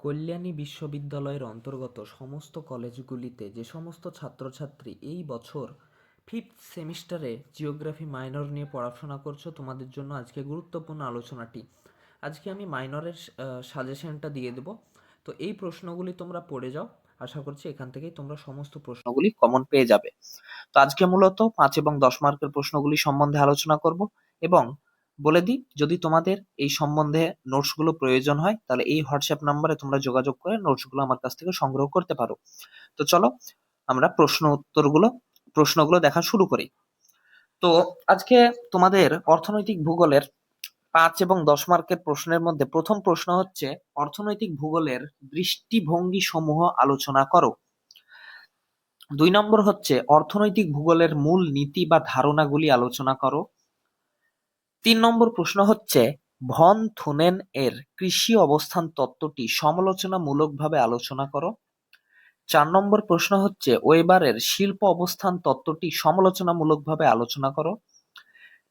কল্যাণী বিশ্ববিদ্যালয়ের অন্তর্গত সমস্ত কলেজগুলিতে যে সমস্ত ছাত্রছাত্রী এই বছর ফিফথ সেমিস্টারে জিওগ্রাফি মাইনর নিয়ে পড়াশোনা করছ, তোমাদের জন্য আজকে গুরুত্বপূর্ণ আলোচনাটি। আজকে আমি মাইনরের সাজেশনটা দিয়ে দেবো। তো এই প্রশ্নগুলি তোমরা পড়ে যাও। আশা করছি এখান থেকেই তোমরা সমস্ত প্রশ্নগুলি কমন পেয়ে যাবে। তো আজকে মূলত পাঁচ এবং দশ মার্কের প্রশ্নগুলি সম্বন্ধে আলোচনা করব এবং বলে দিই, যদি তোমাদের এই সম্বন্ধে নোটসগুলো প্রয়োজন হয়, তাহলে এই হোয়াটসঅ্যাপ নাম্বারে তোমরা যোগাযোগ করে নোটসগুলো আমার কাছ থেকে সংগ্রহ করতে পারো। তো চলো, আমরা প্রশ্ন উত্তরগুলো, প্রশ্নগুলো দেখা শুরু করি। তো আজকে তোমাদের অর্থনৈতিক ভূগোলের পাঁচ এবং দশ মার্কের প্রশ্নের মধ্যে প্রথম প্রশ্ন হচ্ছে, অর্থনৈতিক ভূগোলের দৃষ্টিভঙ্গি সমূহ আলোচনা করো। দুই নম্বর হচ্ছে, অর্থনৈতিক ভূগোলের মূল নীতি বা ধারণাগুলি আলোচনা করো। তিন নম্বর প্রশ্ন হচ্ছে, ভন থুনেন এর কৃষি অবস্থান তত্ত্বটি সমালোচনামূলকভাবে আলোচনা করো। চার নম্বর প্রশ্ন হচ্ছে, ওয়েবারের শিল্প অবস্থান তত্ত্বটি সমালোচনামূলকভাবে আলোচনা করো।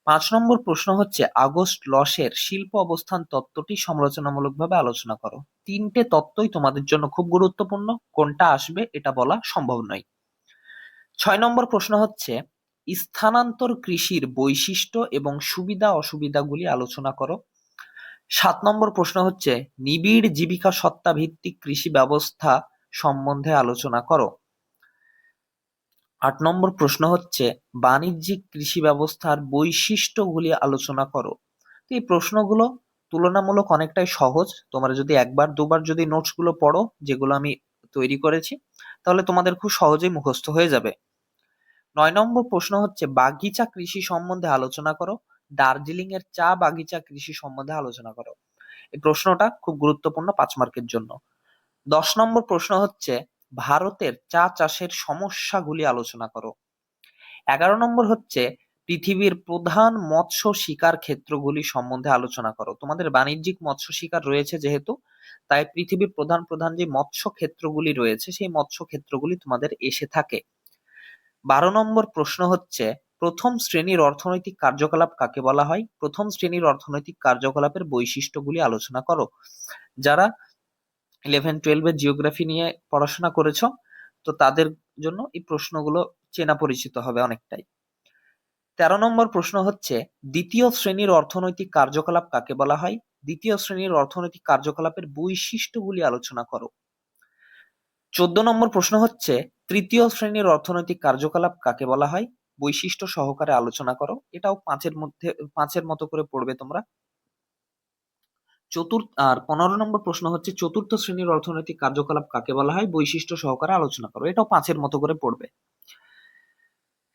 পাঁচ নম্বর প্রশ্ন হচ্ছে, আগস্ট লসের শিল্প অবস্থান তত্ত্বটি সমালোচনামূলকভাবে আলোচনা করো। তিনটে তত্ত্বই তোমাদের জন্য খুব গুরুত্বপূর্ণ, কোনটা আসবে এটা বলা সম্ভব নয়। ছয় নম্বর প্রশ্ন হচ্ছে স্থানান্তর কৃষির বৈশিষ্ট্য এবং সুবিধা অসুবিধাগুলি আলোচনা করো। সাত নম্বর প্রশ্ন হচ্ছে, নিবিড় জীবিকা সত্তা ভিত্তিক কৃষি ব্যবস্থা সম্বন্ধে আলোচনা করো। আট নম্বর প্রশ্ন হচ্ছে, বাণিজ্যিক কৃষি ব্যবস্থার বৈশিষ্ট্যগুলি আলোচনা করো। এই প্রশ্নগুলো তুলনামূলক অনেকটাই সহজ। তোমরা যদি একবার, দুবার যদি নোটসগুলো পড়ো, যেগুলো আমি তৈরি করেছি, তাহলে তোমাদের খুব সহজেই মুখস্থ হয়ে যাবে। নয় নম্বর প্রশ্ন হচ্ছে, বাগিচা কৃষি সম্বন্ধে আলোচনা করো। দার্জিলিং এর চা বাগিচা কৃষি সম্বন্ধে আলোচনা করো। এই প্রশ্নটা খুব গুরুত্বপূর্ণ পাঁচ মার্কের জন্য। দশ নম্বর প্রশ্ন হচ্ছে, ভারতের চা চাষের সমস্যাগুলি আলোচনা করো। এগারো নম্বর হচ্ছে, পৃথিবীর প্রধান মৎস্য শিকার ক্ষেত্রগুলি সম্বন্ধে আলোচনা করো। তোমাদের বাণিজ্যিক মৎস্য শিকার রয়েছে যেহেতু, তাই পৃথিবীর প্রধান প্রধান যে মৎস্য ক্ষেত্রগুলি রয়েছে, সেই মৎস্য ক্ষেত্রগুলি তোমাদের এসে থাকে। বারো নম্বর প্রশ্ন হচ্ছে, প্রথম শ্রেণির অর্থনৈতিক কার্যকলাপ কাকে বলা হয়? প্রথম শ্রেণির অর্থনৈতিক কার্যকলাপের বৈশিষ্ট্যগুলি আলোচনা করো। যারা ইলেভেন টুয়েলভের জিওগ্রাফি নিয়ে পড়াশোনা করেছ, তো তাদের জন্য এই প্রশ্নগুলো চেনা পরিচিত হবে অনেকটাই। তেরো নম্বর প্রশ্ন হচ্ছে, দ্বিতীয় শ্রেণির অর্থনৈতিক কার্যকলাপ কাকে বলা হয়? দ্বিতীয় শ্রেণির অর্থনৈতিক কার্যকলাপের বৈশিষ্ট্যগুলি আলোচনা করো। চোদ্দ নম্বর প্রশ্ন হচ্ছে তৃতীয় শ্রেণির অর্থনৈতিক কার্যকলাপ কাকে বলা হয়? বৈশিষ্ট্য সহকারে আলোচনা করো। এটাও পাঁচের মধ্যে, পাঁচের মতো করে পড়বে তোমরা। চতুর্থ আর পনেরো নম্বর প্রশ্ন হচ্ছে, চতুর্থ শ্রেণির অর্থনৈতিক কার্যকলাপ কাকে বলা হয়? বৈশিষ্ট্য সহকারে আলোচনা করো। এটাও পাঁচের মতো করে পড়বে।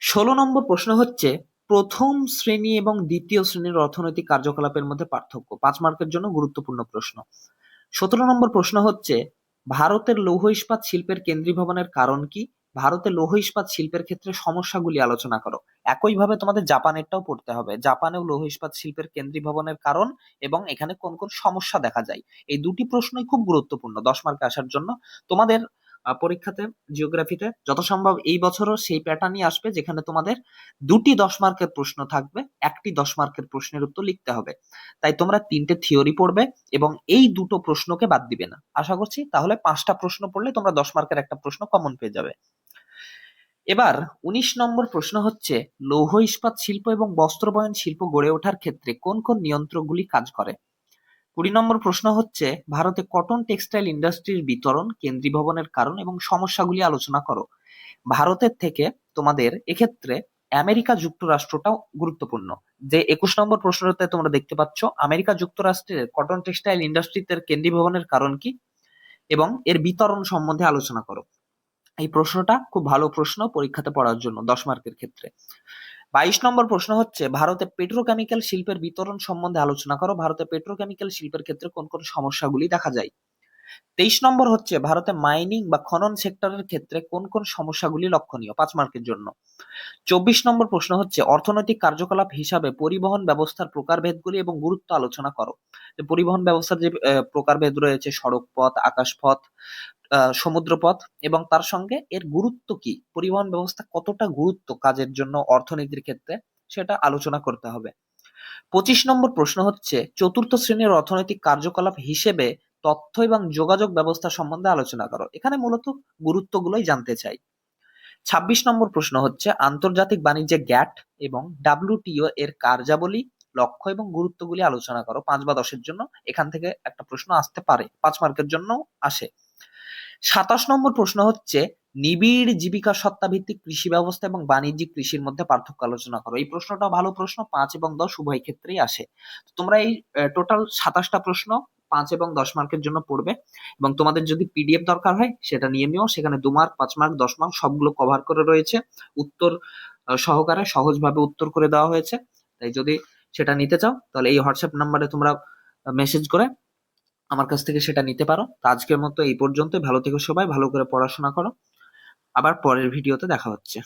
ষোলো নম্বর প্রশ্ন হচ্ছে, প্রথম শ্রেণি এবং দ্বিতীয় শ্রেণির অর্থনৈতিক কার্যকলাপের মধ্যে পার্থক্য। পাঁচ মার্কের জন্য গুরুত্বপূর্ণ প্রশ্ন। সতেরো নম্বর প্রশ্ন হচ্ছে ভারতের লৌহ ইস্পাত শিল্পের কেন্দ্রীভবনের কারণ কি? ভারতে লৌহ ইস্পাত শিল্পের ক্ষেত্রে সমস্যাগুলি আলোচনা করো। একইভাবে তোমাদের জাপানেরটাও পড়তে হবে। জাপানেও লৌহ ইস্পাত শিল্পের কেন্দ্রীভবনের কারণ এবং এখানে কোন কোন সমস্যা দেখা যায়। এই দুটি প্রশ্নই খুব গুরুত্বপূর্ণ, দশ মার্কে আসার জন্য। তোমাদের পরীক্ষাতে জিওগ্রাফিতে যত সম্ভব এই বছরও সেই প্যাটার্নই আসবে যেখানে তোমাদের দুটি দশ মার্কের প্রশ্ন থাকবে, একটি দশ মার্কের প্রশ্নের উত্তর লিখতে হবে। তাই তোমরা তিনটে থিওরি পড়বে এবং এই দুটো প্রশ্নকে বাদ দিবে না। আশা করছি তাহলে পাঁচটা প্রশ্ন পড়লে তোমরা দশ মার্কের একটা প্রশ্ন কমন পেয়ে যাবে। এবার উনিশ নম্বর প্রশ্ন হচ্ছে, লৌহ ইস্পাত শিল্প এবং বস্ত্রবয়ন শিল্প গড়ে ওঠার ক্ষেত্রে কোন কোন নিয়ন্ত্রকগুলি কাজ করে? কুড়ি নম্বর প্রশ্ন হচ্ছে, ভারতে কটন টেক্সটাইল ইন্ডাস্ট্রির বিতরণ কেন্দ্রীভবনের কারণ এবং সমস্যাগুলি আলোচনা করো। ভারতের থেকে তোমাদের এক্ষেত্রে আমেরিকা যুক্তরাষ্ট্রটাও গুরুত্বপূর্ণ। যে একুশ নম্বর প্রশ্নতে তোমরা দেখতে পাচ্ছ, আমেরিকা যুক্তরাষ্ট্রের কটন টেক্সটাইল ইন্ডাস্ট্রিতে কেন্দ্রীভবনের কারণ কি এবং এর বিতরণ সম্বন্ধে আলোচনা করো। এই প্রশ্নটা খুব ভালো প্রশ্ন পরীক্ষাতে পড়ার জন্য, দশ মার্কের ক্ষেত্রে। বাইশ নম্বর প্রশ্ন হচ্ছে, ভারতে পেট্রোকেমিক্যাল শিল্পের বিতরণ সম্বন্ধে আলোচনা করো। ভারতে পেট্রোকেমিক্যাল শিল্পের ক্ষেত্রে কোন কোন সমস্যাগুলি দেখা যায়? তেইশ নম্বর হচ্ছে, ভারতে মাইনিং বা খনন সেক্টরের ক্ষেত্রে কোন কোন সমস্যাগুলি লক্ষণীয় পাঁচ মার্কের জন্য? চব্বিশ নম্বর প্রশ্ন হচ্ছে, অর্থনৈতিক কার্যকলাপ হিসাবে পরিবহন ব্যবস্থার প্রকারভেদগুলি এবং গুরুত্ব আলোচনা করো। পরিবহন ব্যবস্থার যে প্রকারভেদ রয়েছে সড়ক পথ আকাশপথ সমুদ্রপথ এবং তার সঙ্গে এর গুরুত্ব কি? পরিবহন ব্যবস্থা কতটা গুরুত্ব কাজের জন্য অর্থনীতির ক্ষেত্রে? সেটা আলোচনা করতে হবে। পঁচিশ নম্বর প্রশ্ন হচ্ছে, চতুর্থ শ্রেণির অর্থনৈতিক কার্যকলাপ হিসেবে তথ্য এবং যোগাযোগ ব্যবস্থা সম্বন্ধে আলোচনা করো। এখানে মূলত গুরুত্বগুলোই জানতে চাই। ছাব্বিশ নম্বর প্রশ্ন হচ্ছে, আন্তর্জাতিক বাণিজ্যে গ্যাট এবং ডাব্লিউটিও এর কার্যাবলী, লক্ষ্য এবং গুরুত্বগুলি আলোচনা করো। পাঁচ বা দশের জন্য এখান থেকে একটা প্রশ্ন আসতে পারে। পাঁচ মার্কের জন্য আসে। সাতাশ নম্বর প্রশ্ন হচ্ছে, নিবিড় জীবিকা সত্তা ভিত্তিক কৃষি ব্যবস্থা এবং বাণিজ্যিক কৃষির মধ্যে পার্থক্য আলোচনা করো। এই প্রশ্নটা ভালো প্রশ্ন, পাঁচ এবং দশ উভয় ক্ষেত্রেই আসে। তোমরা এই টোটাল সাতাশটা প্রশ্ন পাঁচ এবং দশ মার্কের জন্য পড়বে এবং তোমাদের যদি পিডিএফ দরকার হয় সেটা নিয়ে নিও। সেখানে দু মার্ক, পাঁচ মার্ক, দশ মার্ক সবগুলো কভার করে রয়েছে। উত্তর সহকারে সহজভাবে উত্তর করে দেওয়া হয়েছে। তাই যদি সেটা নিতে চাও, তাহলে এই হোয়াটসঅ্যাপ নাম্বারে তোমরা মেসেজ করে আমার কাছ থেকে সেটা নিতে পারো। তো আজকের মতো এই পর্যন্ত ভালো থেকো সবাই, ভালো করে পড়াশোনা করো। আবার পরের ভিডিওতে দেখা হচ্ছে।